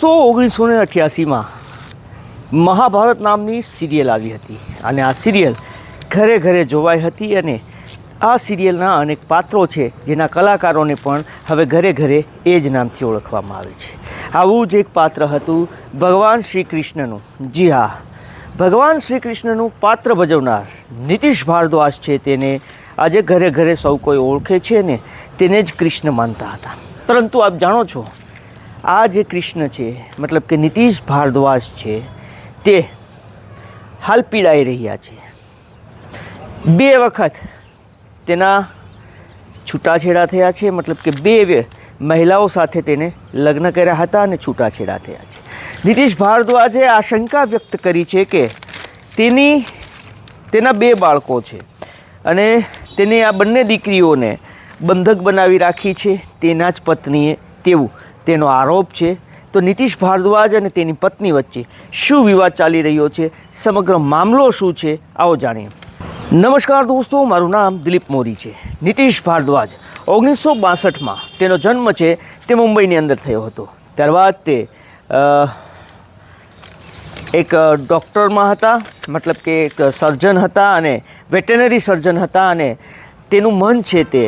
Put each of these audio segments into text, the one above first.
સો ઓગણીસો ને અઠ્યાસીમાં મહાભારત નામની સિરિયલ આવી હતી. અને આ સિરિયલ ઘરે ઘરે જોવાઈ હતી અને આ સિરિયલના અનેક પાત્રો છે જેના કલાકારોને પણ હવે ઘરે ઘરે એ જ નામથી ઓળખવામાં આવે છે. આવું જ એક પાત્ર હતું ભગવાન શ્રી કૃષ્ણનું જી હા, ભગવાન શ્રી કૃષ્ણનું પાત્ર ભજવનાર નીતિશ ભારદ્વાજ છે તેને આજે ઘરે ઘરે સૌ કોઈ ઓળખે છે ને તેને જ કૃષ્ણ માનતા હતા. પરંતુ આપ જાણો છો આ જે કૃષ્ણ છે, મતલબ કે નીતિશ ભારદ્વાજ છે, તે હાલ પીડાઈ રહ્યા છે. બે વખત તેના છૂટાછેડા થયા છે, મતલબ કે બે મહિલાઓ સાથે તેને લગ્ન કર્યા હતા અને છૂટાછેડા થયા છે. નીતિશ ભારદ્વાજે આશંકા વ્યક્ત કરી છે કે તેની, તેના બે બાળકો છે અને તેને આ બંને દીકરીઓને બંધક બનાવી રાખી છે, તેના જ પત્નીએ તેવું તેનો આરોપ છે. તો નીતિશ ભારદ્વાજ અને તેની પત્ની વચ્ચે શું વિવાદ ચાલી રહ્યો છે? સમગ્ર મામલો શું છે? આવો જાણીએ. નમસ્કાર દોસ્તો, મારું નામ દિલીપ મોરી છે. નીતિશ ભારદ્વાજ ઓગણીસો બાસઠમાં તેનો જન્મ છે તે મુંબઈની અંદર થયો હતો. ત્યારબાદ તે એક ડૉક્ટરમાં હતા, મતલબ કે એક સર્જન હતા અને વેટેનરી સર્જન હતા અને તેનું મન છે તે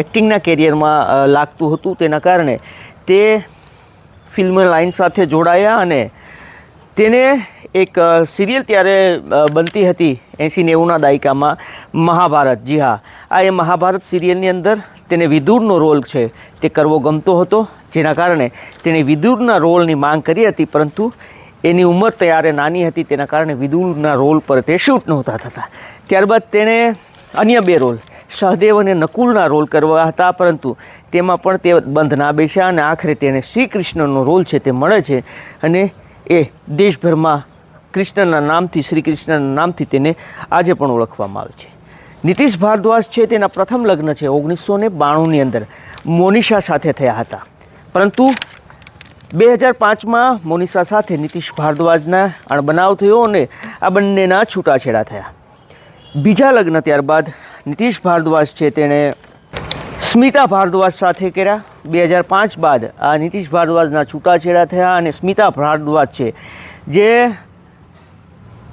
એક્ટિંગના કેરિયરમાં લાગતું હતું. તેના કારણે તે ફિલ્મ લાઇન સાથે જોડાયા અને તેને એક સિરિયલ ત્યારે બનતી હતી એંસી નેવુંના દાયકામાં, મહાભારત. જી હા, આ એ મહાભારત સિરિયલની અંદર તેને વિદુરનો રોલ છે. તે કરવો ગમતો હતો, જેના કારણે તેણે વિદુરના રોલની માંગ કરી હતી, પરંતુ એની ઉંમર ત્યારે નાની હતી, તેના કારણે વિદુરના રોલ પર તે શૂટ નહોતા થતા. ત્યારબાદ તેણે અન્ય બે રોલ સહદેવ અને નકુલના રોલ કરવા હતા, પરંતુ તેમાં પણ તે બંધ ના બેસ્યા અને આખરે તેને શ્રી કૃષ્ણનો રોલ છે તે મળે છે અને એ દેશભરમાં કૃષ્ણના નામથી શ્રી કૃષ્ણના નામથી તેને આજે પણ ઓળખવામાં આવે છે. નીતિશ ભારદ્વાજ છે તેના પ્રથમ લગ્ન છે, ઓગણીસો ને બાણુંની અંદર મોનિશા સાથે થયા હતા. પરંતુ બે હજાર પાંચમાં મોનિશા સાથે નીતિશ ભારદ્વાજના અણબનાવ થયો અને આ બંનેના છૂટાછેડા થયા. બીજા લગ્ન ત્યારબાદ નીતિશ ભારદ્વાજ છે તેણે સ્મિતા ભારદ્વાજ સાથે કર્યા. બે હજાર પાંચ બાદ આ નીતિશ ભારદ્વાજના છૂટાછેડા થયા અને સ્મિતા ભારદ્વાજ છે, જે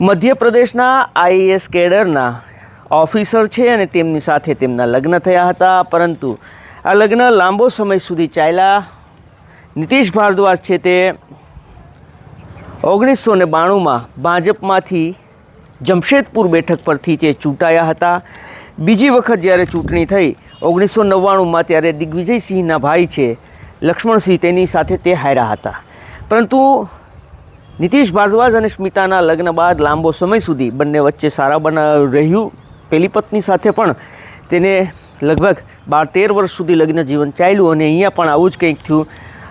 મધ્યપ્રદેશના આઈએએસ કેડરના ઓફિસર છે અને તેમની સાથે તેમના લગ્ન થયા હતા. પરંતુ આ લગ્ન લાંબો સમય સુધી ચાલ્યા. નીતિશ ભારદ્વાજ છે તે ઓગણીસો ને બાણુંમાં ભાજપમાંથી જમશેદપુર બેઠક પરથી તે ચૂંટાયા હતા. બીજી વખત જ્યારે ચૂંટણી થઈ, ઓગણીસો નવ્વાણુંમાં ત્યારે દિગ્વિજયસિંહના ભાઈ છે, લક્ષ્મણસિંહ તેની સાથે તે હાર્યા હતા. પરંતુ નીતિશ ભારદ્વાજ અને સ્મિતાના લગ્ન બાદ લાંબો સમય સુધી બંને વચ્ચે સારા બના રહ્યું. પેલી પત્ની સાથે પણ તેને લગભગ બાર તેર વર્ષ સુધી લગ્ન જીવન ચાલ્યું અને અહીંયા પણ આવું જ કંઈક થયું.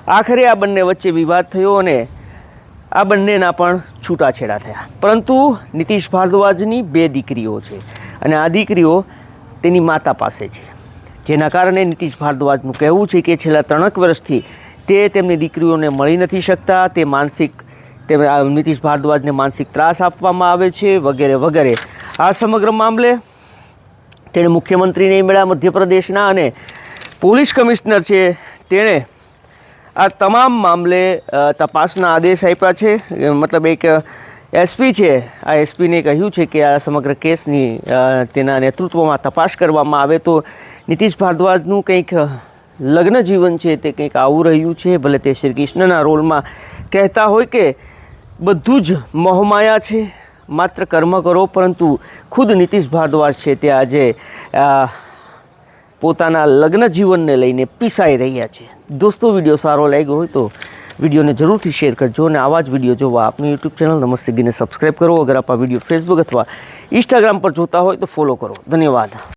આખરે આ બંને વચ્ચે વિવાદ થયો અને આ બંનેના પણ છૂટાછેડા થયા. પરંતુ નીતિશ ભારદ્વાજની બે દીકરીઓ છે. અને આ દીકરીઓ તેની માતા પાસે છે. જેના કારણે નીતિશ ભારદ્વાજનું કહેવું છે કે છેલ્લા ત્રણેક વર્ષથી તે તેમની દીકરીઓને મળી નથી શકતા, તે માનસિક તે નીતિશ ભારદ્વાજને માનસિક ત્રાસ આપવામાં આવે છે, વગેરે વગેરે. આ સમગ્ર મામલે તેણે મુખ્યમંત્રીને મળ્યા મધ્યપ્રદેશના અને પોલીસ કમિશનર છે તેણે આ તમામ મામલે તપાસના આદેશ આપ્યા છે. મતલબ એક એસપી છે. આ એસપીને કહ્યું છે કે આ સમગ્ર કેસની તેના નેતૃત્વમાં તપાસ કરવામાં આવે તો નીતિશ ભારદ્વાજનું કંઈક લગ્ન જીવન છે તે કંઈક આવું રહ્યું છે. ભલે તે શ્રી કૃષ્ણના રોલમાં કહેતા હોય કે બધું જ મોહમાયા છે, માત્ર કર્મ કરો, પરંતુ ખુદ નીતિશ ભારદ્વાજ છે તે આજે પોતાના લગ્ન જીવનને લઈને પીસાઈ રહ્યા છે. દોસ્તો, વીડિયો સારો લાગ્યો હોય તો વિડીયોને જરૂરથી શેર કરજો અને આવા જ વીડિયો જોવા આપની યુટ્યુબ ચેનલ નમસ્તે ગીને સબસ્ક્રાઈબ કરો. અગર આપ આ વીડિયો ફેસબુક અથવા ઇન્સ્ટાગ્રામ પર જોતા હોય તો ફોલો કરો. ધન્યવાદ.